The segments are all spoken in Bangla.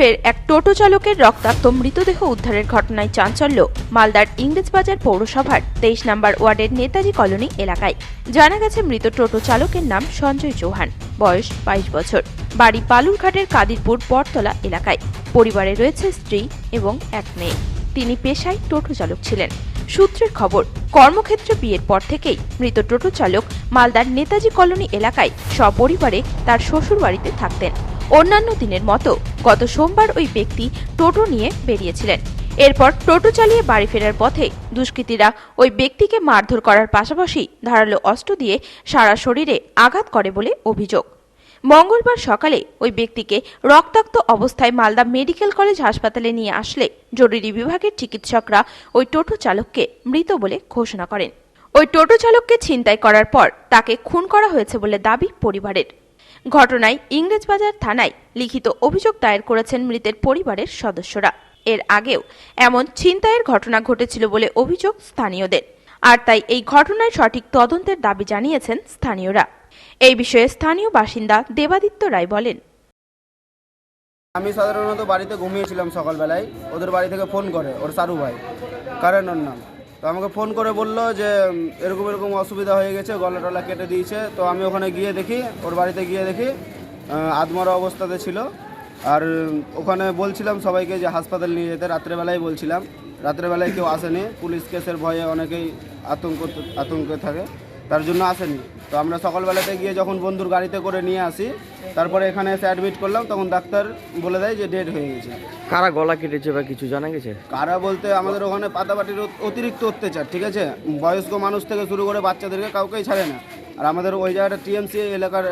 ফের এক টোটো চালকের রক্তাক্ত মৃতদেহ উদ্ধারের ঘটনায় চাঞ্চল্য। মালদার ইংরেজবাজার পৌরসভার তেইশ নম্বর ওয়ার্ডের নেতাজি কলোনি এলাকায় জানা গেছে মৃত টোটো চালকের নাম সঞ্জয় চৌহান, বয়স বাইশ বছর। বাড়ি বালুরঘাটের কাদিরপুর বটতলা এলাকায়। পরিবারে রয়েছে স্ত্রী এবং এক মেয়ে। তিনি পেশায় টোটো চালক ছিলেন। সূত্রের খবর, কর্মক্ষেত্রে বিয়ের পর থেকেই মৃত টোটো চালক মালদার নেতাজি কলোনি এলাকায় সপরিবারে তার শ্বশুর বাড়িতে থাকতেন। অন্যান্য দিনের মতো গত সোমবার ওই ব্যক্তি টোটো নিয়ে বেরিয়েছিলেন। এরপর টোটো চালিয়ে বাড়ি ফেরার পথে দুষ্কৃতীরা ওই ব্যক্তিকে মারধর করার পাশাপাশি ধারালো অস্ত্র দিয়ে সারা শরীরে আঘাত করে বলে অভিযোগ। মঙ্গলবার সকালে ওই ব্যক্তিকে রক্তাক্ত অবস্থায় মালদা মেডিকেল কলেজ হাসপাতালে নিয়ে আসলে জরুরি বিভাগের চিকিৎসকরা ওই টোটো চালককে মৃত বলে ঘোষণা করেন। ওই টোটো চালককে ছিনতাই করার পর তাকে খুন করা হয়েছে বলে দাবি পরিবারের। ঘটনায় ইংরেজবাজার থানায় লিখিত অভিযোগ দায়ের করেছেন মৃতের পরিবারের সদস্যরা। এর আগেও এমন ছিনতাইয়ের ঘটনা ঘটেছিল বলে অভিযোগ স্থানীয়দের। আর তাই এই ঘটনায় সঠিক তদন্তের দাবি জানিয়েছেন স্থানীয়রা। এই বিষয়ে স্থানীয় বাসিন্দা দেবাদিত্য রায় বলেন। আমি সাধারণত বাড়িতে ঘুমিয়েছিলাম সকালবেলায়। ওদের বাড়ি থেকে ফোন করে, ওর সারু ভাই। কারণ ওর নাম। তো আমাকে ফোন করে বলল যে এরকম এরকম অসুবিধা হয়ে গেছে গলা টলা কেটে দিয়েছে। তো আমি ওখানে গিয়ে দেখি ওর বাড়িতে গিয়ে দেখি আহ, আধমরা অবস্থাতে ছিল। আর ওখানে বলছিলাম সবাইকে যে হাসপাতাল নিয়ে যেতে রাত্রেবেলায় বলছিলাম। রাত্রেবেলায় কেউ আসেনি। পুলিশ কেসের ভয়ে অনেকেই আতঙ্ক আতঙ্কে থাকে তার জন্য আসেনি। তো আমরা সকালবেলাতে গিয়ে যখন বন্ধুর গাড়িতে করে নিয়ে আসি তারপরে এখানে এসে অ্যাডমিট করলাম তখন ডাক্তার বলে দেয় যে ডেড হয়ে গেছে। কারা গলা কেটেছে বা কিছু জানা গেছে? কারা বলতে আমাদের ওখানে পাতাপাটির অত- অতিরিক্ত অত্যাচার ঠিক আছে? বয়স্ক মানুষ থেকে শুরু করে বাচ্চাদেরকে কাউকেই ছাড়ে না। আর আমাদের ওই জায়গাটা টিএমসি এলাকার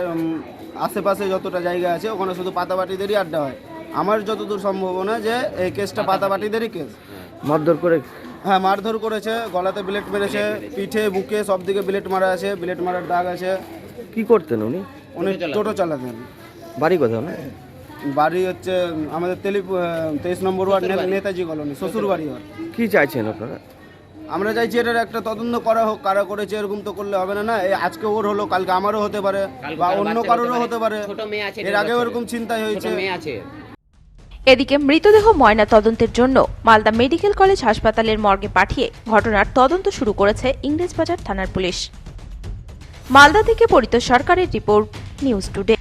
আশেপাশে যতটা জায়গা আছে ওখানে শুধু পাতাপাটিদেরই আড্ডা হয়। আমার যতদূর সম্ভাবনা যে এই কেসটা পাতাপাটিদেরই কেস। মারধর করে হ্যাঁ মারধর করেছে গলাতে ব্লেড মেরেছে পিঠে বুকে সব দিকে ব্লেড মারা আছে ব্লেড মারার দাগ আছে। কি করতেন উনি? উনি টোটো চালাতেন। বাড়ি কোথাও না বাড়ি হচ্ছে আমাদের তেলি তেইশ নম্বর ওয়ার্ড নেতাজি কলোনি শ্বশুর বাড়ি ওর কি চাইছেন আপনারা? আমরা চাইছি এটার একটা তদন্ত করা হোক কারা করেছে এরকম তো করলে হবে না না এই আজকে ওর হলো কালকে আমারও হতে পারে বা অন্য কারোরও হতে পারে। এর আগেও এরকম চিন্তাই হয়েছে। এদিকে মৃতদেহ ময়না তদন্তের জন্য মালদা মেডিকেল কলেজ হাসপাতালের মর্গে পাঠিয়ে ঘটনার তদন্ত শুরু করেছে ইংরেজবাজার থানার পুলিশ। মালদা থেকে পরিত সরকারের রিপোর্ট। News today